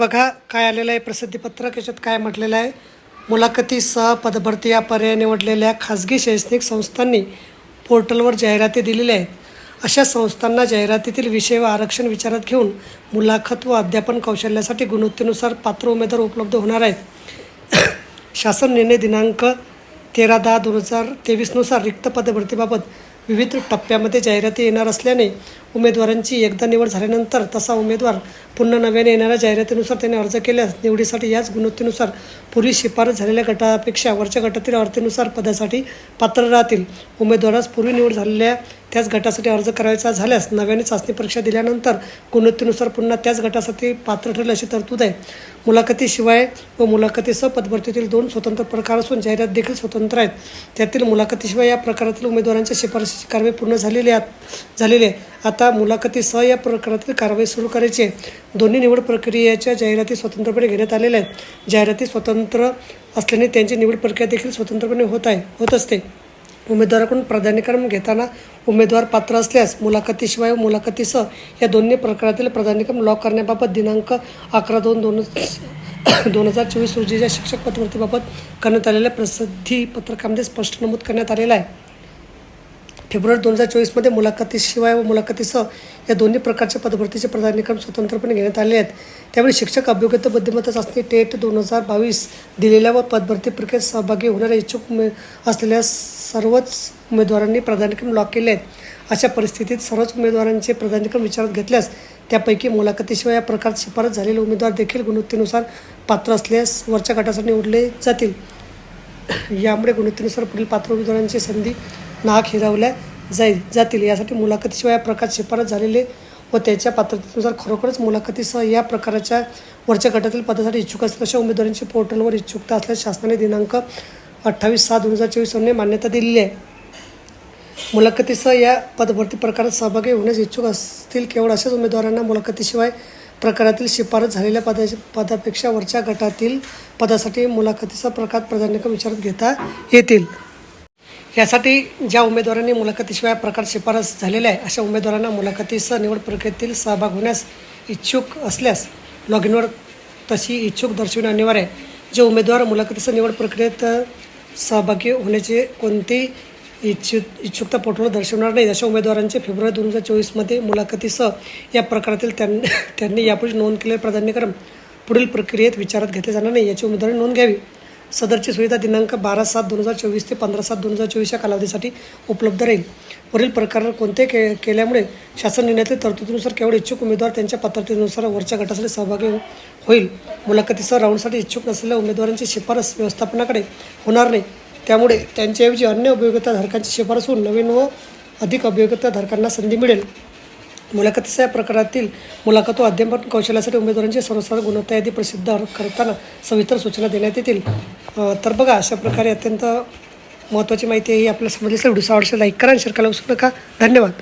बघा काय आलेलं आहे. प्रसिद्धीपत्रक याच्यात काय म्हटलेलं आहे. मुलाखतीसह पदभरती या पर्याय निवडलेल्या खाजगी शैक्षणिक संस्थांनी पोर्टलवर जाहिराती दिलेल्या आहेत. अशा संस्थांना जाहिरातीतील विषय व आरक्षण विचारात घेऊन मुलाखत व अध्यापन कौशल्यासाठी गुणवत्तेनुसार पात्र उमेदवार उपलब्ध होणार आहेत. शासन निर्णय दिनांक तेरा दहा दोन हजार तेवीसनुसार रिक्त पदभरतीबाबत विविध टप्प्यामध्ये जाहिराती येणार असल्याने उमेदवारांची एकदा निवड झाल्यानंतर तसा उमेदवार पुन्हा नव्याने येणाऱ्या जाहिरातीनुसार त्याने अर्ज केल्यास निवडीसाठी याच गुणवत्तेनुसार पूर्वी शिफारस झालेल्या गटापेक्षा वरच्या गटातील अर्थेनुसार पदासाठी पात्र राहतील. उमेदवारास पूर्वी निवड झालेल्या त्याच गटासाठी अर्ज करायचा झाल्यास नव्याने चाचणी परीक्षा दिल्यानंतर गुणवत्तेनुसार पुन्हा त्याच गटासाठी पात्र ठरेल अशी तरतूद आहे. मुलाखतीशिवाय व मुलाखतीसह पदभरतीतील दोन स्वतंत्र प्रकार असून जाहिरात देखील स्वतंत्र आहेत. त्यातील मुलाखतीशिवाय या प्रकारातील उमेदवारांच्या चौकशीची कारवाई पूर्ण झालेली आहे झालेली आहे. आता मुलाखतीसह या प्रकारातील कारवाई सुरू करायची आहे. दोन्ही निवड प्रक्रियेच्या जाहिराती स्वतंत्रपणे घेण्यात आलेल्या आहेत. जाहिराती स्वतंत्र असल्याने त्यांची निवड प्रक्रिया देखील स्वतंत्रपणे होत आहे होत असते. उमेदवाराकडून प्राधान्यक्रम घेताना उमेदवार पात्र असल्यास मुलाखतीशिवाय व मुलाखतीसह या दोन्ही प्रकारातील प्राधान्यक्रम लॉक करण्याबाबत दिनांक अकरा दोन दोन दोन हजार चोवीस रोजीच्या शिक्षक पदवर्तीबाबत करण्यात आलेल्या प्रसिद्धी पत्रकामध्ये स्पष्ट नमूद करण्यात आलेलं आहे. फेब्रुवारी दोन हजार चोवीसमध्ये मुलाखतीशिवाय व मुलाखतीसह या दोन्ही प्रकारच्या पदभरतीचे प्राधान्यक्रम स्वतंत्रपणे घेण्यात आले आहेत. त्यावेळी शिक्षक अभियोग्यता बुद्धिमत्ता चाचणी टेट दोन हजार बावीस दिलेल्या व पदभरती प्रक्रियेत सहभागी होणाऱ्या इच्छुक उमे असलेल्या सर्वच उमेदवारांनी प्राधान्यक्रम लॉक केले आहेत. अशा परिस्थितीत सर्वच उमेदवारांचे प्राधान्यक्रम विचारात घेतल्यास त्यापैकी मुलाखतीशिवाय या प्रकारात शिफारस झालेले उमेदवार देखील गुणवत्तेनुसार पात्र असल्यास वरच्या गटासाठी निवडले जातील. यामुळे गुणवत्तेनुसार पुढील पात्र उमेदवारांची संधी नाक हिरावल्या जाईल जातील. यासाठी मुलाखतीशिवाय या प्रकारात शिफारस झालेले व त्याच्या पात्रतेनुसार खरोखरच मुलाखतीसह या प्रकाराच्या वरच्या गटातील पदासाठी इच्छुक असतील अशा उमेदवारांची पोर्टलवर इच्छुकता असल्यास शासनाने दिनांक अठ्ठावीस सात दोन हजार चोवीस मान्यता दिलेली आहे. मुलाखतीसह या पदभरती प्रकारात सहभागी होण्यास इच्छुक असतील केवळ अशाच उमेदवारांना मुलाखतीशिवाय प्रकारातील शिफारस झालेल्या पदा पदापेक्षा वरच्या गटातील पदासाठी मुलाखतीचा प्रकार प्राधान्यक्रम विचारात घेता येतील. यासाठी ज्या उमेदवारांनी मुलाखतीशिवाय प्रकार शिफारस झालेल्या आहे अशा उमेदवारांना मुलाखतीसह निवड प्रक्रियेतील सहभाग होण्यास इच्छुक असल्यास लॉग इनवर तशी इच्छुक दर्शविणे अनिवार्य आहे. जे उमेदवार मुलाखतीसह निवड प्रक्रियेत सहभागी होण्याचे कोणती इच्छुक इच्छुकता पोर्टलवर दर्शवणार नाही अशा उमेदवारांचे फेब्रुवारी दोन हजार चोवीसमध्ये मुलाखतीसह या प्रकारातील त्यांनी त्यांनी यापूर्वी नोंद केलेले प्राधान्यक्रम पुढील प्रक्रियेत विचारात घेतले जाणार नाही याची उमेदवारी नोंद घ्यावी. सदरची सुविधा दिनांक बारा सात दोन हजार चोवीस ते पंधरा सात दोन हजार चोवीस या कालावधीसाठी उपलब्ध राहील. वरील प्रकार कोणते के केल्यामुळे शासन निर्णयातील तरतुदीनुसार केवळ इच्छुक उमेदवार त्यांच्या पात्रतेनुसार वरच्या गटासाठी सहभागी हो-, होईल. मुलाखतीसह राऊंडसाठी इच्छुक नसलेल्या उमेदवारांची शिफारस व्यवस्थापनाकडे होणार नाही. त्यामुळे त्यांच्याऐवजी अन्य अभियोग्यताधारकांची शिफारस होऊन नवीन व अधिक अभियोग्यताधारकांना संधी मिळेल. मुलाखतीच्या प्रकारातील मुलाखत व कौशल्यासाठी उमेदवारांची सर्वसाधारण गुणवत्ता यादी प्रसिद्ध करताना सविस्तर सूचना देण्यात येतील. तर बघा अशा प्रकारे अत्यंत महत्त्वाची माहिती आहे ही आपल्याला समजली असेल व्हिडिओ आवडशे लाईक करा आणि शेअर करायला विसरू नका धन्यवाद.